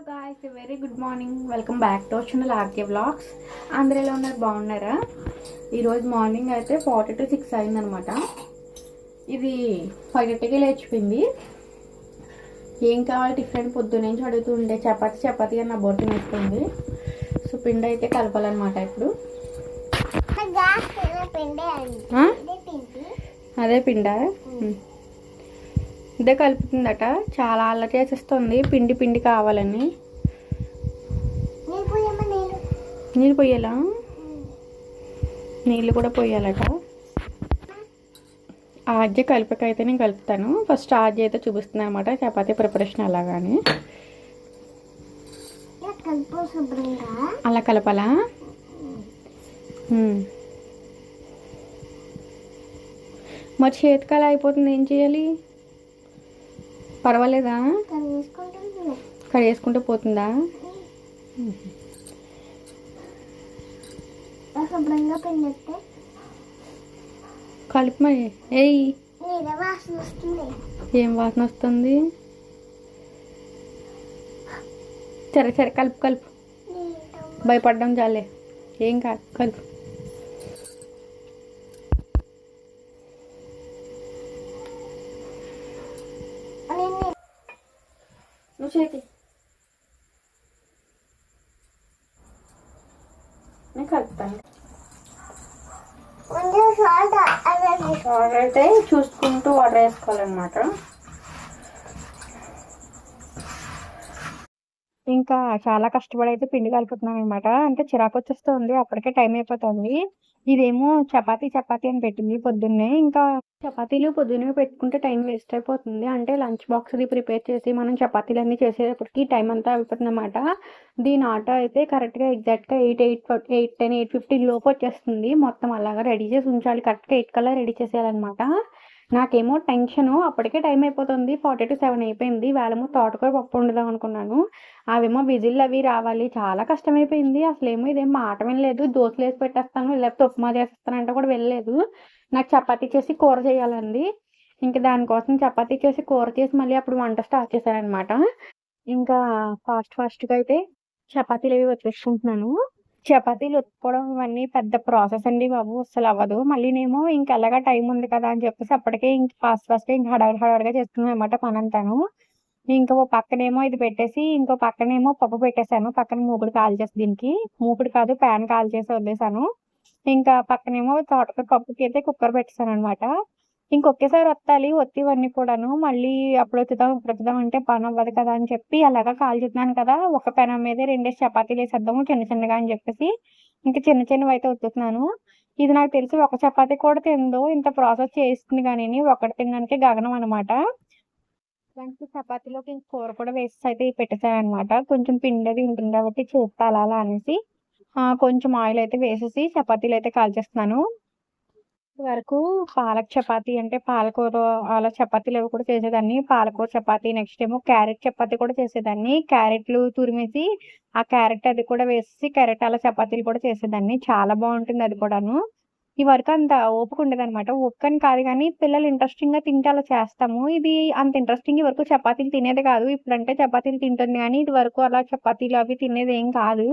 Hello guys very good morning welcome back to channel RK vlogs అందరూ ఎలా ఉన్నారు బాగున్నారా? ఈరోజు మార్నింగ్ అయితే ఫార్టీ టు సిక్స్ అయిందనమాట. ఇది ఫైవ్ థర్టీకి లేచిపోయింది. ఏం కావాలి టిఫిన్ పొద్దున్న నుంచి అడుగుతూ ఉండే చపాతి చపాతి అని నా బొట్టు వేస్తుంది సో పిండి అయితే కలపాలన్నమాట ఇప్పుడు? అదే. పిండా. ఇదే కలుపుతుందట. చాలా అల్ల చేసేస్తుంది. పిండి పిండి కావాలని. నీళ్ళు పోయాలా? నీళ్ళు కూడా పోయాలట. ఆజ్య కలిపకైతే నేను కలుపుతాను. ఫస్ట్ ఆజ్య అయితే చూపిస్తుంది అనమాట చపాతీ ప్రిపరేషన్ అలాగాని. అలా కలపాలా. మరి చేతికాల అయిపోతుంది. ఏం చేయాలి? పర్వాలేదా? కలిసుకుంటుంది కడిగేసుకుంటూ పోతుందా? కలిపి మరి. ఏయ్. ఏం వాసన వస్తుంది? సరే సరే కలుపు కలుపు. భయపడ్డం చాలే. ఏం కాదు కలుపు నేను నువ్వు చేతి నేను కలుపుతాను సాల్ట్ అయితే చూసుకుంటూ వాటర్ వేసుకోవాలన్నమాట ఇంకా చాలా కష్టపడి అయితే పిండి కలుపుతున్నాం అనమాట అంటే చిరాకు వచ్చేస్తుంది. అప్పటికే టైం అయిపోతుంది. ఇదేమో చపాతీ చపాతీ అని పెట్టింది పొద్దున్నే. ఇంకా చపాతీలు పొద్దున్నే పెట్టుకుంటే టైం వేస్ట్ అయిపోతుంది. అంటే లంచ్ బాక్స్ అది ప్రిపేర్ చేసి మనం చపాతీలు అన్నీ చేసేటప్పటికి టైం అంతా అయిపోతుంది అనమాట దీని ఆటో అయితే కరెక్ట్గా ఎగ్జాక్ట్గా eight eight eight ten eight fifteen లోపు వచ్చేస్తుంది. మొత్తం అలాగా రెడీ చేసి ఉంచాలి. కరెక్ట్గా ఎయిట్ కల్లా రెడీ చేసేయాలన్నమాట. నాకేమో టెన్షన్ అప్పటికే టైం అయిపోతుంది ఫార్టీ టు సెవెన్ అయిపోయింది వేళమో తోటకూర పప్పు వండుదాం అనుకున్నాను. అవేమో విజిల్ అవి రావాలి చాలా కష్టమైపోయింది అసలేమో ఏమో ఇదేం మాట వినలేదు దోశలు వేసి పెట్టేస్తాను లేకపోతే ఉప్మా చేస్తానంటే కూడా వెళ్ళలేదు నాకు చపాతీ చేసి కూర చేయాలండి. ఇంకా దానికోసం చపాతీ చేసి కూర చేసి మళ్ళీ అప్పుడు వంట స్టార్ట్ చేశారనమాట ఇంకా ఫాస్ట్ ఫాస్ట్గా అయితే చపాతీలు అవి వచ్చేసుకుంటున్నాను చపాతీలు ఒత్తుకోవడం ఇవన్నీ పెద్ద ప్రాసెస్ అండి బాబు అసలు అవ్వదు. మళ్ళీ నేమో ఇంక టైం ఉంది కదా అని చెప్పేసి అప్పటికే ఇంక ఫాస్ట్ ఫాస్ట్గా ఇంకా హడావిడి హడావిడిగా చేసుకున్నాం అనమాట పనంతాను. ఇంకా ఓ పక్కనేమో ఇది పెట్టేసి ఇంకో పక్కనేమో పప్పు పెట్టేశాను. పక్కన మూపుడు కాల్ చేసి దీనికి. మూపుడు కాదు ప్యాన్ కాల్ చేసి వదిలేసాను ఇంకా పక్కనేమో తోటకూర పప్పుకి అయితే కుక్కర్ పెట్టేశాను అనమాట ఇంకొకేసారి వత్తాలి ఒత్తివన్నీ కూడాను. మళ్ళీ అప్పుడు వత్తుదాం ఇప్పుడు వత్తుదాం అంటే పని అవ్వదు కదా అని చెప్పి అలాగా కాల్ చేస్తున్నాను కదా. ఒక పెనం మీద రెండేసి చపాతీలు వేసేద్దాము చిన్న చిన్నగా అని చెప్పేసి ఇంకా చిన్న చిన్నవి అయితే వత్తుతున్నాను. ఇది నాకు తెలిసి ఒక చపాతీ కూడా తిందో ఇంత ప్రాసెస్ చేస్తుంది కానీ ఒకటి తినడానికి గగనం అనమాట దానికి చపాతీలోకి ఇంక కూర కూడా వేసి అయితే పెట్టేశాను అనమాట కొంచెం పిండి అది ఉంటుంది కాబట్టి చేస్తా అలా అనేసి కొంచెం ఆయిల్ అయితే వేసేసి చపాతీలు అయితే కాల్చేస్తున్నాను వరకు పాలక్ చపాతీ అంటే పాలకూర అలా చపాతీలు అవి కూడా చేసేదాన్ని. పాలకూర చపాతీ నెక్స్ట్ ఏమో క్యారెట్ చపాతీ కూడా చేసేదాన్ని. క్యారెట్లు తురిమేసి ఆ క్యారెట్ అది కూడా వేసి క్యారెట్ అలా చపాతీలు కూడా చేసేదాన్ని. చాలా బాగుంటుంది అది కూడాను. ఈ వరకు అంత ఓపిక ఉండేదన్నమాట. అనమాట అని కాదు కానీ పిల్లలు ఇంట్రెస్టింగ్గా తింటే అలా చేస్తాము. ఇది అంత ఇంట్రెస్టింగ్ వరకు చపాతీలు తినేది కాదు. ఇప్పుడంటే చపాతీలు తింటుంది కానీ ఇది వరకు అలా చపాతీలు అవి తినేది ఏం కాదు.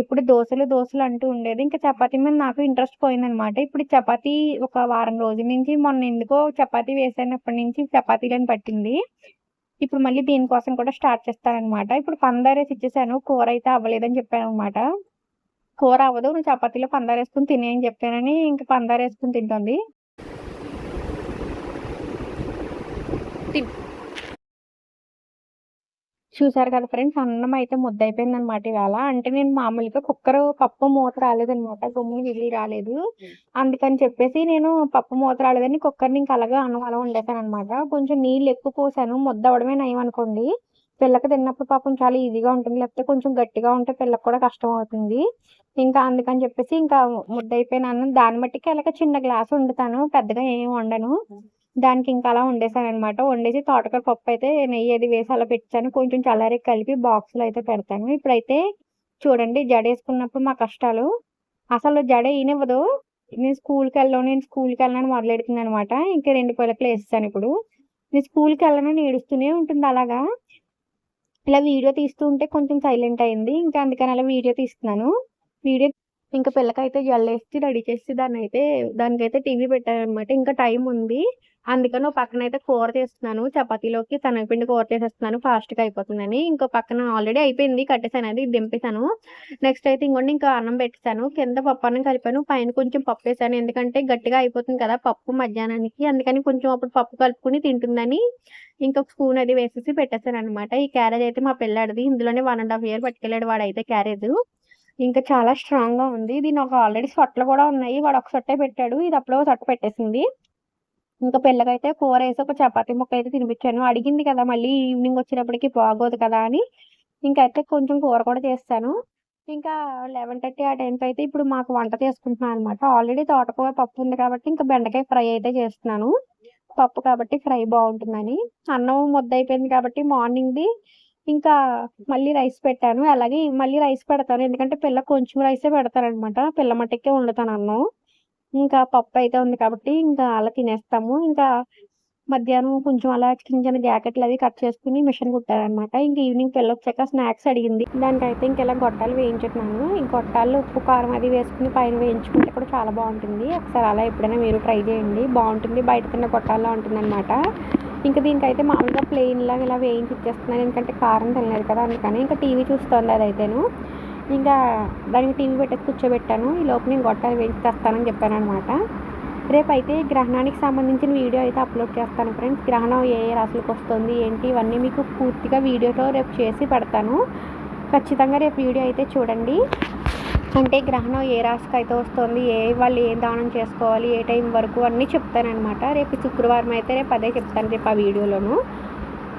ఇప్పుడు దోశలు దోశలు అంటూ ఉండేది. ఇంకా చపాతీ మీద నాకు ఇంట్రెస్ట్ పోయిందనమాట. ఇప్పుడు చపాతీ ఒక వారం రోజుల నుంచి మొన్న ఎందుకో చపాతీ వేసినప్పటి నుంచి చపాతీలను పట్టింది. ఇప్పుడు మళ్ళీ దీనికోసం కూడా స్టార్ట్ చేస్తానమాట ఇప్పుడు పందారేసి ఇచ్చేసాను. కూర అయితే అవ్వలేదని చెప్పాను అనమాట కూర అవ్వదు. నువ్వు చపాతీలో పందారేసుకుని తినేయని తినే అని చెప్పానని ఇంకా పందారేసుకుని తింటుంది. చూసారు కదా ఫ్రెండ్స్ అన్నం అయితే ముద్ద అయిపోయింది అనమాట ఇవాళ. అంటే నేను మామూలుగా కుక్కర్ పప్పు మూత రాలేదనమాట గమ్ము ఇడ్లీ రాలేదు. అందుకని చెప్పేసి నేను పప్పు మూత రాలేదని కుక్కర్ని ఇంకా అలాగా అన్నం అలా వండేసాను అనమాట కొంచెం నీళ్ళు ఎక్కువ పోసాను ముద్ద అవడమే నయం అనుకోండి పిల్లకి తిన్నప్పుడు పాపం చాలా ఈజీగా ఉంటుంది లేకపోతే కొంచెం గట్టిగా ఉంటే పిల్లకి కూడా కష్టం అవుతుంది. ఇంకా అందుకని చెప్పేసి ఇంకా ముద్ద అయిపోయిన అన్నం దాన్ని బట్టికి అలాగ చిన్న గ్లాస్ వండుతాను పెద్దగా ఏం వండను. దానికి ఇంకా అలా వండేసాను అనమాట వండేసి తోటకూర పప్పు అయితే నెయ్యి అది వేసి అలా పెట్టాను. కొంచెం చల్లారి కలిపి బాక్స్లో అయితే పెడతాను. ఇప్పుడైతే చూడండి జడ వేసుకున్నప్పుడు మా కష్టాలు. అసలు జడ ఈనివ్వదు నేను స్కూల్కి వెళ్ళను నేను స్కూల్కి వెళ్ళనని మొదలెడుతుంది అనమాట ఇంకా రెండు పిల్లకలు వేస్తాను ఇప్పుడు. నేను స్కూల్కి వెళ్ళనని ఏడుస్తూనే ఉంటుంది అలాగా. ఇలా వీడియో తీస్తూ ఉంటే కొంచెం సైలెంట్ అయింది. ఇంకా అందుకని అలా వీడియో తీస్తున్నాను. వీడియో ఇంకా పిల్లకైతే జల్లేసి రెడీ చేసి దాన్ని అయితే దానికైతే టీవీ పెట్టారనమాట ఇంకా టైం ఉంది. అందుకని పక్కన అయితే కూర చేస్తున్నాను. చపాతీలోకి శనగపిండి కూర చేసేస్తున్నాను ఫాస్ట్‌గా అయిపోతుందని. ఇంకో పక్కన ఆల్రెడీ అయిపోయింది. కట్టేసాను అది దింపేసాను. నెక్స్ట్ అయితే ఇంకోండి ఇంకా అన్నం పెట్టేసాను. కింద పప్పు అన్నం కలిపాను. పైన కొంచెం పప్పేసాను. ఎందుకంటే గట్టిగా అయిపోతుంది కదా! పప్పు మధ్యాహ్నానికి. అందుకని కొంచెం అప్పుడు పప్పు కలుపుకొని తింటుందని ఇంకొక స్పూన్ అది వేసేసి పెట్టేసాననమాట. ఈ క్యారేజ్ అయితే మా పిల్లాడిది. ఇందులోనే వన్ అండ్ హాఫ్ ఇయర్ పట్టుకెళ్ళాడు వాడైతే క్యారేజ్ ఇంకా చాలా స్ట్రాంగ్‌గా ఉంది. దీని ఒక ఆల్రెడీ సొట్టలు కూడా ఉన్నాయి. వాడు ఒక సొట్టే పెట్టాడు. ఇది అప్పుడే సొట్ట పెట్టేసింది. ఇంకా పిల్లకైతే కూరేసి ఒక చపాతీ ముక్క అయితే తినిపించాను. అడిగింది కదా! మళ్ళీ ఈవినింగ్ వచ్చినప్పటికీ బాగోదు కదా! అని ఇంకైతే కొంచెం కూర కూడా చేస్తాను ఇంకా 11:30 ఆ టైంకి అయితే ఇప్పుడు మాకు వంట చేసుకుంటున్నాను అనమాట. ఆల్రెడీ తోటకూర పప్పు ఉంది కాబట్టి ఇంకా బెండకాయ ఫ్రై అయితే చేస్తున్నాను. పప్పు కాబట్టి ఫ్రై బాగుంటుందని అన్నం ముద్దయిపోయింది కాబట్టి మార్నింగ్‌ది ఇంకా మళ్ళీ రైస్ పెట్టాను. అలాగే మళ్ళీ రైస్ పెడతాను. ఎందుకంటే పిల్ల కొంచెం రైసే పెడతారనమాట పిల్ల మట్టుకే వండుతాను అన్నం. ఇంకా పప్పు అయితే ఉంది కాబట్టి ఇంకా అలా తినేస్తాము. ఇంకా మధ్యాహ్నం కొంచెం అలా చిన్న చిన్న జాకెట్లు అవి కట్ చేసుకుని మిషన్ కుట్టారనమాట ఇంక ఈవినింగ్ పిల్ల వచ్చాక స్నాక్స్ అడిగింది. దానికైతే ఇంక ఇలా గొట్టాలు వేయించుకున్నాను ఈ గొట్టాలు ఉప్పు, కారం అది వేసుకుని పైన వేయించుకుంటే కూడా చాలా బాగుంటుంది ఒకసారి అలా ఎప్పుడైనా మీరు ట్రై చేయండి. బాగుంటుంది బయట తిన్న గొట్టాల్లా ఉంటుందనమాట. ఇంక దీనికైతే మామూలుగా ప్లెయిన్‌లాగా ఇలా వేయించి ఇచ్చేస్తున్నాను. ఎందుకంటే కారం తినలేదు కదా! అందుకని. ఇంకా టీవీ చూస్తోంది అదైతేను. ఇంకా దానికి టీవీ పెట్టేసి కూర్చోబెట్టాను. ఈ లోపు నేను గొట్టాలు వేయించి తెస్తానని చెప్పాననమాట. రేపైతే గ్రహణానికి సంబంధించిన వీడియో అయితే అప్లోడ్ చేస్తాను ఫ్రెండ్స్. గ్రహణం ఏ ఏ రాసులకు వస్తుంది ఏంటి ఇవన్నీ మీకు పూర్తిగా వీడియోలో రేపు చేసి పెడతాను. ఖచ్చితంగా రేపు వీడియో అయితే చూడండి. అంటే గ్రహణం ఏ రాశికైతే వస్తుంది, ఏ వాళ్ళు ఏం దానం చేసుకోవాలి, ఏ టైం వరకు అన్నీ చెప్తాననమాట. రేపు శుక్రవారం అయితే రేపు అదే చెప్తాను రేపు ఆ వీడియోలోను.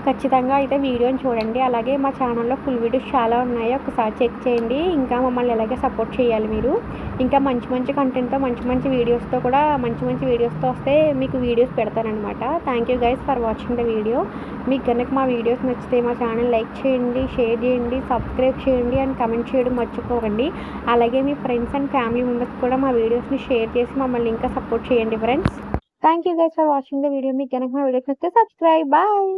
ఖచ్చితంగా అయితే వీడియోని చూడండి. అలాగే మా ఛానల్‌లో ఫుల్ వీడియోస్ చాలా ఉన్నాయి. ఒకసారి చెక్ చేయండి. ఇంకా మమ్మల్ని ఇలాగే సపోర్ట్ చేయాలి మీరు. ఇంకా మంచి మంచి కంటెంట్‌తో మంచి మంచి వీడియోస్‌తో కూడా మంచి మంచి వీడియోస్‌తో వస్తే మీకు videos పెడతానమాట thank you guys for watching the video. మీకు కనుక మా వీడియోస్ నచ్చితే మా ఛానల్ లైక్ చేయండి, షేర్ చేయండి, సబ్స్క్రైబ్ చేయండి అండ్ కమెంట్ చేయడం మర్చిపోకండి. అలాగే మీ ఫ్రెండ్స్ అండ్ ఫ్యామిలీ మెంబర్స్ కూడా మా వీడియోస్‌ని షేర్ చేసి మమ్మల్ని ఇంకా సపోర్ట్ చేయండి friends. Thank you guys for watching the video. మీకు గనక మా వీడియోస్ వస్తే సబ్స్క్రైబ్. బాయ్.